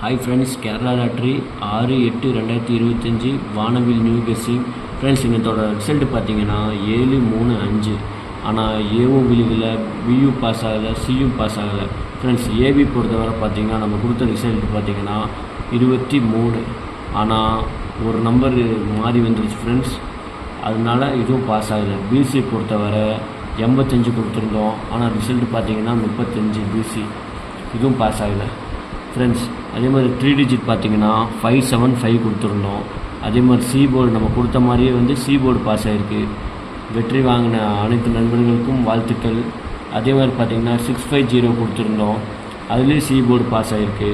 Hi friends Kerala lottery ஆறு எட்டு ரெண்டாயிரத்தி இருபத்தஞ்சி வானவில் நியூ கெஸ்ஸிங் ஃப்ரெண்ட்ஸ் இன்னத்தோட ரிசல்ட் பார்த்தீங்கன்னா ஏழு மூணு அஞ்சு. ஆனால் ஏவும் விழுகலை பியூ பாஸ் ஆகலை சியும் பாஸ் ஆகலை. ஃப்ரெண்ட்ஸ் ஏபி பொறுத்தவரை பார்த்திங்கன்னா நம்ம கொடுத்த ரிசல்ட் பார்த்திங்கன்னா இருபத்தி மூணு. ஆனால் ஒரு நம்பர் மாறி வந்துருச்சு ஃப்ரெண்ட்ஸ் அதனால இதுவும் பாஸ் ஆகலை. பிசி பொறுத்தவரை எண்பத்தஞ்சு கொடுத்துருந்தோம். ஆனால் ரிசல்ட் பார்த்தீங்கன்னா முப்பத்தஞ்சு பிசி இதுவும் பாஸ் ஆகலை. ஃப்ரெண்ட்ஸ் அதே மாதிரி த்ரீ டிஜிட் பார்த்தீங்கன்னா ஃபைவ் செவன் ஃபைவ் கொடுத்துருந்தோம் அதே மாதிரி சி போர்டு நம்ம கொடுத்த மாதிரியே வந்து சி போர்டு பாஸ் ஆகிருக்கு வெற்றி வாங்கின அனைத்து நண்பர்களுக்கும் வாழ்த்துக்கள். அதே மாதிரி பார்த்திங்கன்னா சிக்ஸ் ஃபைவ் ஜீரோ கொடுத்துருந்தோம். அதுலேயும் சி போர்டு பாஸ் ஆகிருக்கு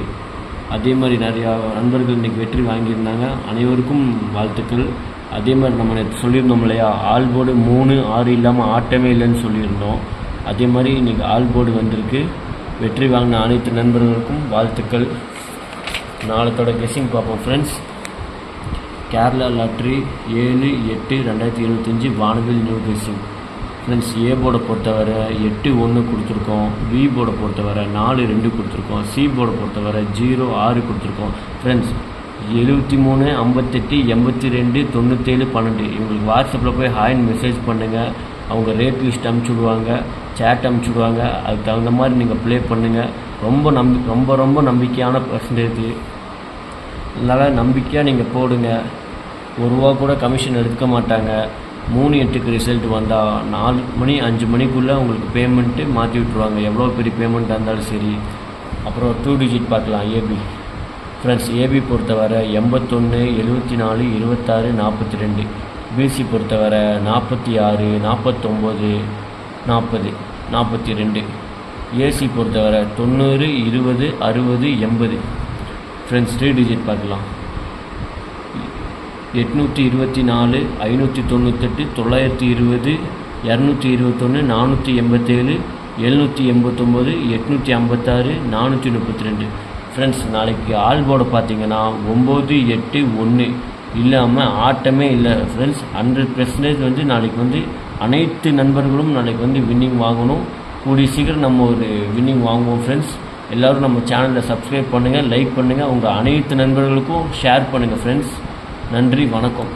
அதே மாதிரி நிறையா நண்பர்கள் இன்றைக்கி வெற்றி வாங்கியிருந்தாங்க. அனைவருக்கும் வாழ்த்துக்கள். அதே மாதிரி நம்ம நேற்று சொல்லியிருந்தோம் இல்லையா? ஆல் போர்டு மூணு ஆறு இல்லாமல் ஆட்டமே இல்லைன்னு சொல்லியிருந்தோம். அதே மாதிரி இன்றைக்கி ஆல் போர்டு வந்திருக்கு. வெற்றி வாங்கின அனைத்து நண்பர்களுக்கும் வாழ்த்துக்கள். நாளத்தோட கெஸ்ஸிங் பார்ப்போம் ஃப்ரெண்ட்ஸ் கேரளா லாட்ரி ஏழு எட்டு ரெண்டாயிரத்தி இருபத்தஞ்சி வானவில் நியூ கெஸ்ஸிங் ஃப்ரெண்ட்ஸ் ஏ போர்டை பொறுத்தவரை எட்டு ஒன்று கொடுத்துருக்கோம். பி போர்டை பொறுத்தவரை நாலு ரெண்டு கொடுத்துருக்கோம். சி போர்டை பொறுத்தவரை ஜீரோ ஆறு கொடுத்துருக்கோம். ஃப்ரெண்ட்ஸ் எழுபத்தி மூணு ஐம்பத்தெட்டு எண்பத்தி ரெண்டு தொண்ணூற்றேழு பன்னெண்டு. இவங்களுக்கு வாட்ஸ்அப்பில் போய் ஹாய்னு மெசேஜ் பண்ணுங்கள் அவங்க ரேட் லிஸ்ட் அனுப்பிச்சி விடுவாங்க சேட் அனுப்பிச்சி விடுவாங்க அதுக்கு தகுந்த மாதிரி நீங்கள் ப்ளே பண்ணுங்கள் ரொம்ப நம்பி ரொம்ப ரொம்ப நம்பிக்கையான பர்சன்டேஜ் அதனால் நம்பிக்கையாக நீங்கள் போடுங்க. ஒரு ரூபா கூட கமிஷன் எடுக்க மாட்டாங்க. மூணு எட்டுக்கு ரிசல்ட் வந்தால் நாலு மணி அஞ்சு மணிக்குள்ளே உங்களுக்கு பேமெண்ட்டு மாற்றி விட்ருவாங்க எவ்வளோ பெரிய பேமெண்ட்டாக இருந்தாலும் சரி. அப்புறம் டூ டிஜிட் பார்க்கலாம் A B friends A B பொறுத்தவரை எண்பத்தொன்று எழுபத்தி நாலு இருபத்தாறு நாற்பத்தி ரெண்டு. பிசி பொறுத்தவரை நாற்பத்தி ஆறு நாற்பத்தொம்போது நாற்பது நாற்பத்தி ரெண்டு. ஏசி பொறுத்தவரை தொண்ணூறு இருபது அறுபது எண்பது. ஃப்ரெண்ட்ஸ் த்ரீ டிஜிட் பார்க்கலாம். எட்நூற்றி இருபத்தி நாலு ஐநூற்றி தொண்ணூத்தெட்டு தொள்ளாயிரத்தி இருபது இரநூத்தி இருபத்தொன்று நானூற்றி எண்பத்தேழு எழுநூற்றி எண்பத்தொம்போது எட்நூற்றி ஐம்பத்தாறு நானூற்றி முப்பத்தி ரெண்டு. ஃப்ரெண்ட்ஸ் நாளைக்கு ஆல்போர்டு பார்த்தீங்கன்னா ஒம்பது எட்டு ஒன்று. இல்லாமல் ஆட்டமே இல்லை ஃப்ரெண்ட்ஸ் ஹண்ட்ரட் பெர்சன்டேஜ் வந்து நாளைக்கு வந்து அனைத்து நண்பர்களும் நாளைக்கு வந்து வின்னிங் வாங்கணும். கூடிய சீக்கிரம் நம்ம ஒரு வின்னிங் வாங்குவோம் ஃப்ரெண்ட்ஸ் எல்லோரும் நம்ம சேனலை சப்ஸ்கிரைப் பண்ணுங்கள் லைக் பண்ணுங்கள் உங்கள் அனைத்து நண்பர்களுக்கும் ஷேர் பண்ணுங்கள் ஃப்ரெண்ட்ஸ் நன்றி வணக்கம்.